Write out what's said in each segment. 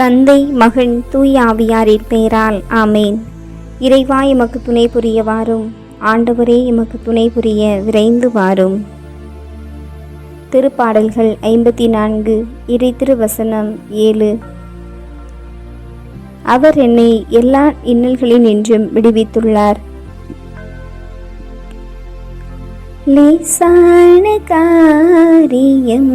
தந்தை மகன் தூய் ஆவியாரின் பெயரால் ஆமேன். இறைவா எமக்கு துணை புரிய வாரும் ஆண்டவரே எமக்கு துணை புரிய விரைந்து வாரும் திருப்பாடல்கள் ஐம்பத்தி நான்கு இறை திருவசனம் ஏழு. அவர் என்னை எல்லா இன்னல்களின் என்றும் விடுவித்துள்ளார். லேசான காரியம்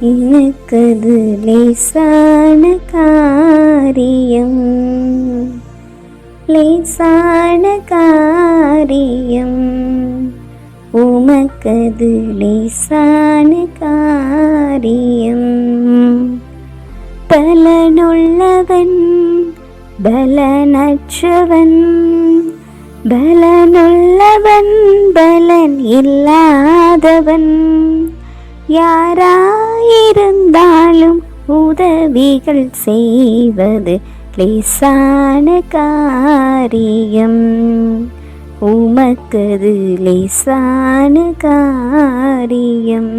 எனக்கது லேசான காரியம். லேசான காரியம். உமக்கது லேசான காரியம். பலனுள்ளவன் பலனற்றவன் பலனுள்ளவன் பலன் இல்லாதவன். யாரா இருந்தாலும் உதவிகள் செய்வது லேசான காரியம். உமக்கது லேசான காரியம்.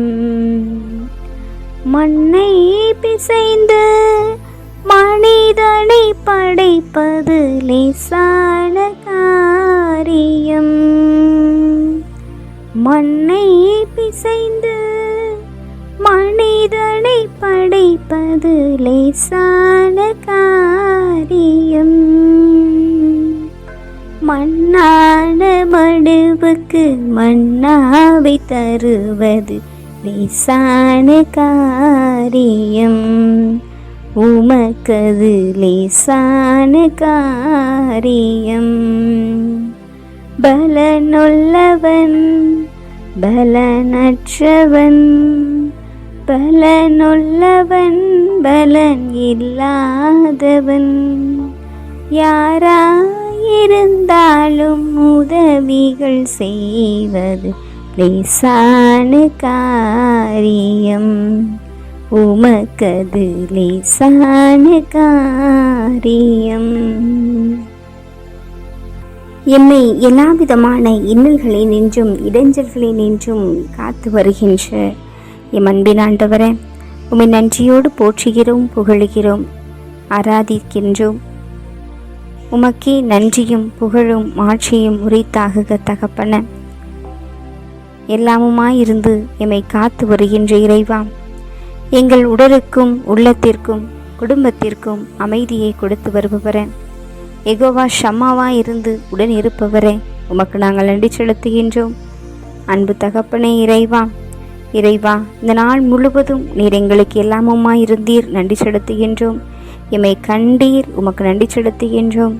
மண்ணை பிசைந்து மனிதனை படைப்பது லேசான காரியம். மண்ணை பிசைந்து மனிதனை படைப்பது லேசான காரியம். மண்ணான மடுவுக்கு மண்ணாவை தருவது லேசான காரியம். உமக்கது லேசான காரியம். பலனுள்ளவன் பலனற்றவன் பலனுள்ளவன் பலன் இல்லாதவன். யாராயிருந்தாலும் உதவிகள் செய்வது லேசான காரியம். உமக்கது லேசான காரியம். என்னை எல்லாவிதமான இன்னல்களை நின்றும் இடைஞ்சல்களை நின்றும் காத்து வருகின்ற எம் அன்பின் ஆண்டவரே உம்மை நன்றியோடு போற்றுகிறோம் புகழுகிறோம் ஆராதிக்கின்றோம். உமக்கே நன்றியும் புகழும் ஆட்சியும் உரித்தாகுக தகப்பன. எல்லாமுமாயிருந்து எம்மை காத்து வருகின்ற இறைவா எங்கள் உடலுக்கும் உள்ளத்திற்கும் குடும்பத்திற்கும் அமைதியை கொடுத்து வருபவரே. எகோவா ஷம்மாவா இருந்து உடன் இருப்பவரே உமக்கு நாங்கள் நன்றி செலுத்துகின்றோம். அன்பு தகப்பனே இறைவா இறைவா இந்த நாள் முழுவதும் நீர் எங்களுக்கு எல்லாமுமாய் இருந்தீர் நன்றி செலுத்துகின்றோம். எம்மை கண்டீர் உமக்கு நன்றி செலுத்துகின்றோம்.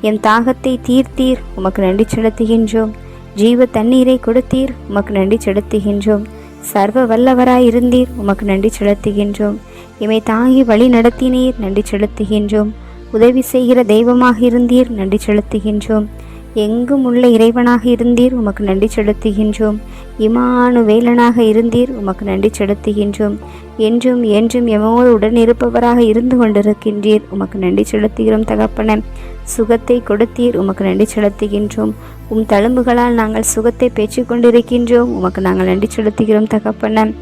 எம் தாகத்தை தீர்த்தீர் உமக்கு நன்றி செலுத்துகின்றோம். ஜீவ தண்ணீரை கொடுத்தீர் உமக்கு நன்றி செலுத்துகின்றோம். சர்வ வல்லவராய் இருந்தீர் உமக்கு நன்றி செலுத்துகின்றோம். எம்மை தாங்கி வழி நடத்தினீர் நன்றி செலுத்துகின்றோம். உதவி செய்கிற தெய்வமாக இருந்தீர் நன்றி செலுத்துகின்றோம். எங்கும் உள்ள இறைவனாக இருந்தீர் உமக்கு நன்றி செலுத்துகின்றோம். இமானு வேலனாக இருந்தீர் உமக்கு நன்றி செலுத்துகின்றோம். என்றும் என்றும் எமோடு உடன் இருப்பவராக இருந்து கொண்டிருக்கின்றீர் உமக்கு நன்றி செலுத்துகிறோம் தகப்பன. சுகத்தை கொடுத்தீர் உமக்கு நன்றி செலுத்துகின்றோம். உம் தழும்புகளால் நாங்கள் சுகத்தை பெற்றுக் கொண்டிருக்கின்றோம் உமக்கு நாங்கள் நன்றி செலுத்துகிறோம் தகப்பன.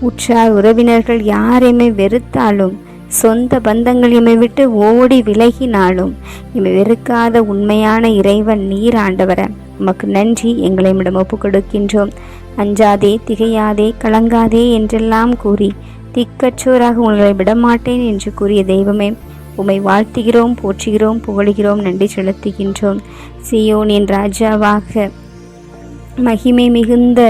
உற்றார் உறவினர்கள் யாரையுமே வெறுத்தாலும் சொந்த பந்தங்கள் இமை விட்டு ஓடி விலகினாலும் இமை வெறுக்காத உண்மையான இறைவன் நீர் ஆண்டவர. உமக்கு நன்றி எங்களை இடம் ஒப்புக் கொடுக்கின்றோம் அஞ்சாதே திகையாதே கலங்காதே என்றெல்லாம் கூறி திக்கற்றோராக உங்களை விடமாட்டேன் என்று கூறிய தெய்வமே உம்மை வாழ்த்துகிறோம் போற்றுகிறோம் புகழுகிறோம் நன்றி செலுத்துகின்றோம். சியோனின் ராஜாவாக மகிமை மிகுந்த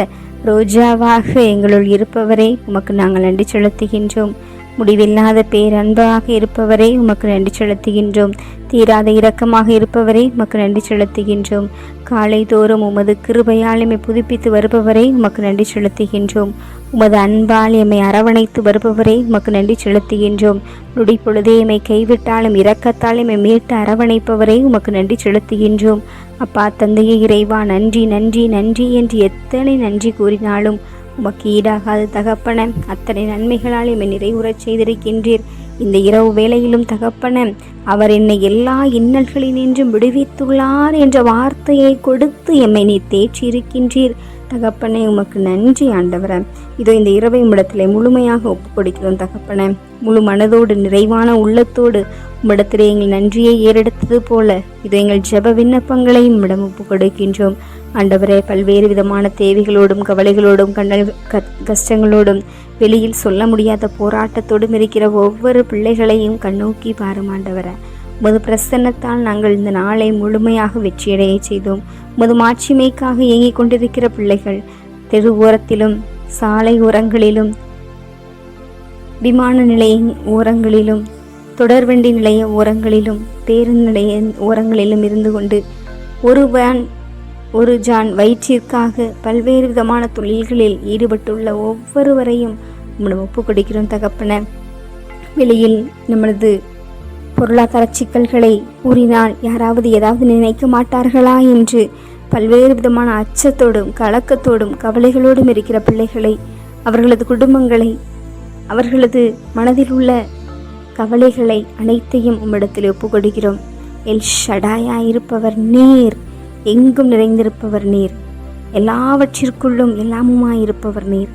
ரோஜாவாக எங்களுள் இருப்பவரே உமக்கு நாங்கள் நன்றி செலுத்துகின்றோம். முடிவில்லாத பேரன்பாக இருப்பவரே உமக்கு நன்றி செலுத்துகின்றோம். தீராத இரக்கமாக இருப்பவரே உமக்கு நன்றி செலுத்துகின்றோம். காலை தோறும் உமது கிருபையால் எம்மை புதுப்பித்து வருபவரை உமக்கு நன்றி செலுத்துகின்றோம். உமது அன்பால் எம்மை அரவணைத்து வருபவரை உமக்கு நன்றி செலுத்துகின்றோம். நொடி பொழுதே எம்மை கைவிட்டாலும் இரக்கத்தால் எம்மை மீட்டு அரவணைப்பவரை உமக்கு நன்றி செலுத்துகின்றோம். அப்பா தந்தையை இறைவா நன்றி நன்றி நன்றி என்று எத்தனை நன்றி கூறினாலும் உமக்கு ஈடாகாத தகப்பன அத்தனை நன்மைகளால் எம்மை நிறைவுறச் செய்திருக்கின்றீர். இந்த இரவு வேளையிலும் தகப்பன அவர் என்னை எல்லா இன்னல்களினின்றும் விடுவித்துள்ளார் என்ற வார்த்தையை கொடுத்து எம்மை நீ தேற்றியிருக்கின்றீர். தகப்பனே உமக்கு நன்றி ஆண்டவரே. இதோ இந்த இரவை உம்மிடத்திலே முழுமையாக ஒப்புக் கொடுக்கிறோம் தகப்பனே. முழு மனதோடு நிறைவான உள்ளத்தோடு உம்மிடத்திலே எங்கள் நன்றியை ஏறெடுத்தது போல இதோ எங்கள் ஜெப விண்ணப்பங்களையும் இடம் ஒப்புக் கொடுக்கின்றோம் ஆண்டவரே பல்வேறு விதமான தேவைகளோடும் கவலைகளோடும் கண்ணல் கஷ்டங்களோடும் வெளியில் சொல்ல முடியாத போராட்டத்தோடும் இருக்கிற ஒவ்வொரு பிள்ளைகளையும் கண்ணோக்கி பாரும் ஆண்டவரே. உமது பிரசன்னத்தால் நாங்கள் இந்த நாளை முழுமையாக வெற்றியடைய செய்தோம். உமது மாட்சிமைக்காக இயங்கிக் கொண்டிருக்கிற பிள்ளைகள் தெரு ஓரத்திலும் சாலை ஓரங்களிலும் விமான நிலைய ஓரங்களிலும் தொடர்வண்டி நிலைய ஓரங்களிலும் பேருந்து நிலைய ஓரங்களிலும் இருந்து கொண்டு ஒரு வேன் ஒரு ஜான் வயிற்றிற்காக பல்வேறு விதமான தொழில்களில் ஈடுபட்டுள்ள ஒவ்வொருவரையும் நம்மளை ஒப்பு கொடுக்கிறோம் தகப்பன. வெளியில் நம்மளது பொருளாதார சிக்கல்களை கூறினால் யாராவது ஏதாவது நினைக்க மாட்டார்களா என்று பல்வேறு விதமான அச்சத்தோடும் கலக்கத்தோடும் கவலைகளோடும் இருக்கிற பிள்ளைகளை அவர்களது குடும்பங்களை அவர்களது மனதில் உள்ள கவலைகளை அனைத்தையும் உம்மிடத்தில் ஒப்புக்கொடுக்கிறோம். எல் ஷடாயா இருப்பவர் நீர் எங்கும் நிறைந்திருப்பவர் நீர். எல்லாவற்றிற்குள்ளும் எல்லாமுமாயிருப்பவர் நீர்.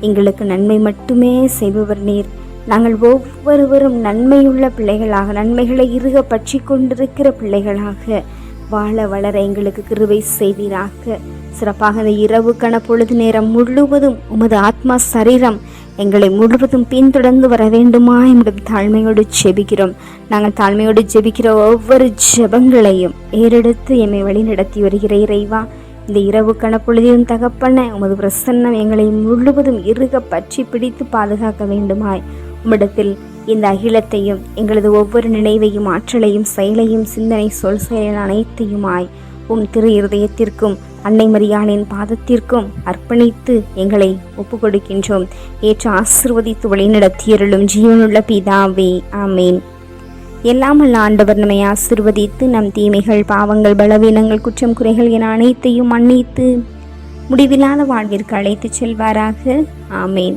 எங்களுக்கு நன்மை மட்டுமே செய்பவர் நீர். நாங்கள் ஒவ்வொருவரும் நன்மையுள்ள பிள்ளைகளாக நன்மைகளை இருக பற்றி கொண்டிருக்கிற பிள்ளைகளாக வாழ வளர எங்களுக்கு கிருவை செய்வீராக. சிறப்பாக இந்த இரவு கண பொழுது நேரம் முழுவதும் உமது ஆத்மா சரீரம் எங்களை முழுவதும் பின்தொடர்ந்து வர வேண்டுமா என்னும் தாழ்மையோடு ஜெபிக்கிறோம். நாங்கள் தாழ்மையோடு ஜெபிக்கிற ஒவ்வொரு ஜெபங்களையும் ஏறெடுத்து எம்மை வழி நடத்தி வருகிற இறைவா. இந்த இரவு கணப்பொழுதிலும் தகப்பன உமது பிரசன்னம் எங்களை முழுவதும் இருக பற்றி பிடித்து பாதுகாக்க வேண்டுமாய். உம்மிடத்தில் இந்த அகிலத்தையும் எங்களது ஒவ்வொரு நினைவையும் ஆற்றலையும் செயலையும் சிந்தனை சொல் செயல் அனைத்தையுமாய் உம் திரு இருதயத்திற்கும் அன்னை மரியானின் பாதத்திற்கும் அர்ப்பணித்து எங்களை ஒப்பு கொடுக்கின்றோம் ஏற்று ஆசிர்வதித்து வழிநடத்தியருளும் ஜீவனுள்ள பிதாவே ஆமேன். எல்லாமல்ல ஆண்டவர் நம்மை ஆசிர்வதித்து நம் தீமைகள் பாவங்கள் பலவீனங்கள் குற்றம் குறைகள் என அனைத்தையும் மன்னித்து முடிவில்லாத வாழ்விற்கு அழைத்துச் செல்வாராக ஆமேன்.